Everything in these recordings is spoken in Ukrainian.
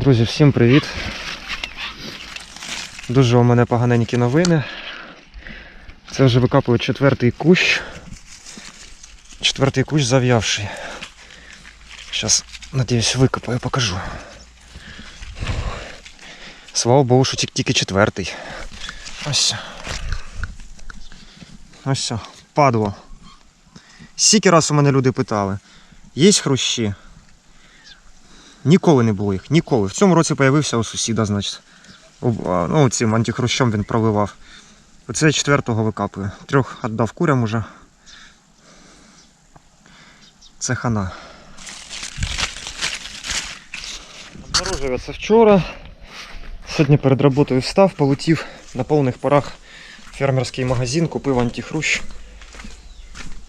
Друзі, всім привіт. Дуже у мене поганенькі новини. Це вже викапую четвертий кущ. Четвертий кущ зав'явший. Зараз, надіюсь, викопаю, покажу. Слава Богу, що тільки- четвертий. Ось. Ось. Падло. Скільки раз у мене люди питали. Є хрущі? Ніколи не було їх, ніколи. В цьому році з'явився у сусіда, значить. Ну, цим антихрущом він проливав. Оце я четвертого викапую. Трьох віддав курям уже. Це хана. Обнаружив я це вчора. Сьогодні перед роботою встав, полетів на повних парах в фермерський магазин, купив антихрущ.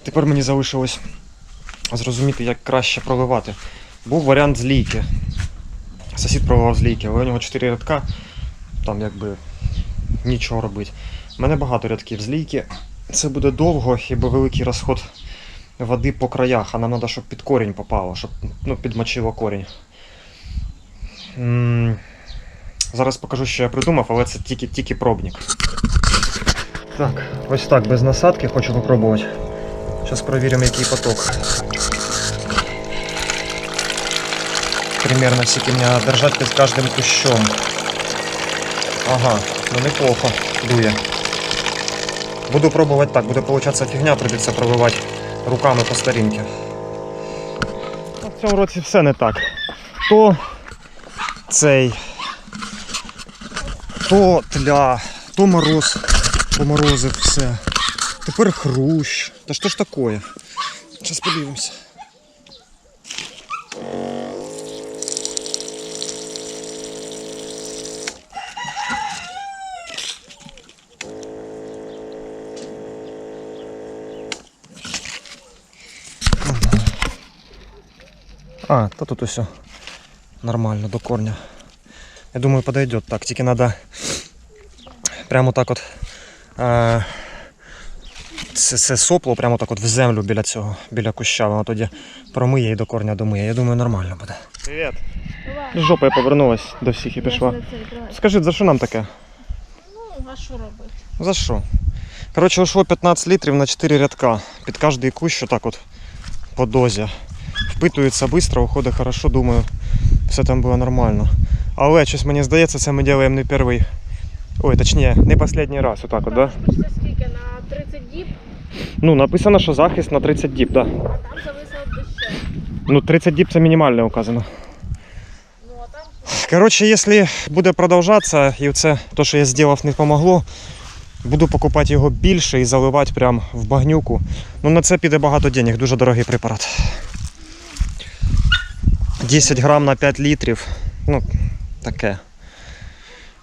Тепер мені залишилось зрозуміти, як краще проливати. Був варіант з лійки. Сусід проливав з лійки, але у нього 4 рядка, там якби нічого робити. У мене багато рядків з лійки. Це буде довго, хіба великий розход води по краях, а нам треба, щоб під корінь попало, щоб ну, підмочило корінь. Зараз покажу, що я придумав, але це тільки, тільки пробник. Так, ось так, без насадки хочу попробувати. Зараз перевіримо, який поток. Примерно скільки меня держать під кожним кущом. Ага, ну неплохо дує. Буду пробувати так, буде получатися фігня, прийдеться пробивати руками по старінки. Ну, в цьому році все не так. То цей, то тля, то мороз поморозив все. Тепер хрущ. Та що ж таке? Зараз подивимося. А, то тут все нормально до корня. Я думаю, подойдет так. Тільки треба прямо так от. Е, це, це сопло прямо так от в землю біля цього, біля куща. Воно тоді промиє і до корня домиє. Я думаю, нормально буде. Привіт. Жопа я повернулась до всіх і пішла. За. Скажіть, за що нам таке? Ну, а що робити? За що? Коротше, ушло 15 літрів на 4 рядка. Під кожний кущ отак от по дозі. Впитується швидко, уходить хорошо, думаю, все там було нормально. Але щось мені здається, це ми робимо не перший. Ой, точніше, не останній раз, отак от, да? Скільки? На 30 діб, Ну, написано, що захист на 30 діб, да. а там зависло. Ну, 30 діб це мінімально указано. Ну, а там Коротше, якщо буде продовжатися, і це то, що я зробив, не допомогло, буду покупати його більше і заливати прямо в багнюку. Ну на це піде багато денег, дуже дорогий препарат. 10 грам на 5 літрів. Ну, таке.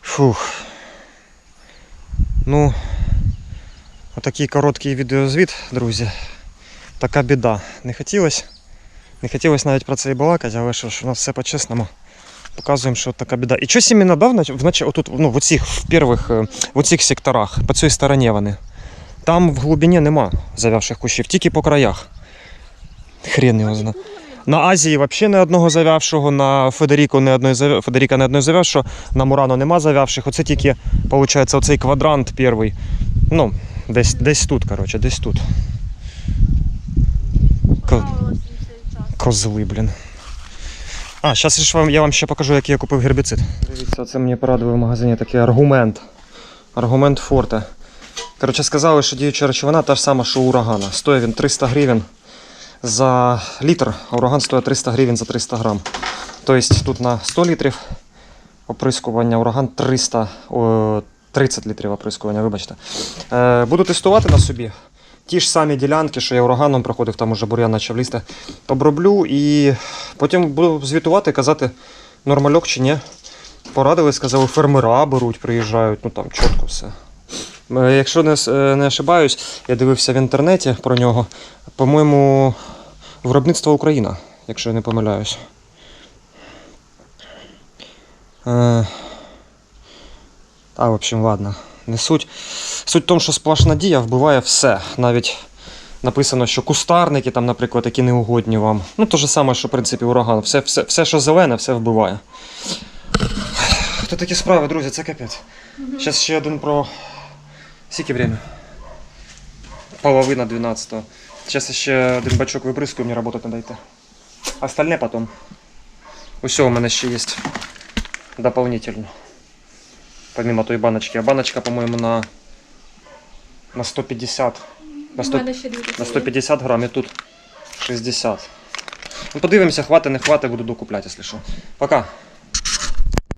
Фух. Ну, отакий короткий відеозвіт, друзі. Така біда. Не хотілося. Не хотілося навіть про це і балакати, але що ж, у нас все по-чесному. Показуємо, що така біда. І щось іменно дав, наче отут, ну, в оцих, в перших, е, в оцих секторах, по цій стороні вони. Там в глибині нема зав'явших кущів, тільки по краях. Хрен його знає. На Азії взагалі не одного зав'явшого, на Федеріку не одної зав'я- Федеріка не одної зав'явшого, на Мурано нема зав'явших. Оце тільки, виходить, оцей квадрант перший. Ну, десь, десь тут, коротше, десь тут. Час. Козли, блін. А, зараз я вам, я вам ще покажу, який я купив гербіцид. Дивіться, це мені порадили в магазині такий аргумент. Аргумент Форте. Коротше, сказали, що діюча речовина та ж сама, що у урагана. Стоїть він 300 гривень за літр, а ураган стоїть 300 гривень за 300 грам. Тобто тут на 100 літрів оприскування, ураган 300, 30 літрів оприскування, вибачте. Е, буду тестувати на собі. Ті ж самі ділянки, що я ураганом проходив, там уже бур'ян почав лізти, оброблю і потім буду звітувати, казати, нормальок чи ні. Порадили, сказали, фермера беруть, приїжджають, ну там чітко все. Е, Якщо не, е, не ошибаюсь, я дивився в інтернеті про нього. По-моєму, виробництво Україна, якщо я не помиляюсь. Е, Та, в общем, ладно. Не суть. Суть в тому, що сплошна дія вбиває все. Навіть написано, що кустарники, там, наприклад, які неугодні вам. Ну, те ж саме, що в принципі ураган. Все, все, все що зелене, все вбиває. то такі справи, друзі, це капець. Зараз ще один про. Скільки время? Половина 12. Зараз ще один бачок вибризкую, мені роботи не дайте. Остальне потом. Усе, у мене ще є дополнительно. Помимо той баночки. А баночка, по-моєму, на, на 150. На, 100, У мене ще дві такі на 150 грам і тут 60. Ну, подивимося, хватить, не хватить, буду докупляти, якщо що. Пока.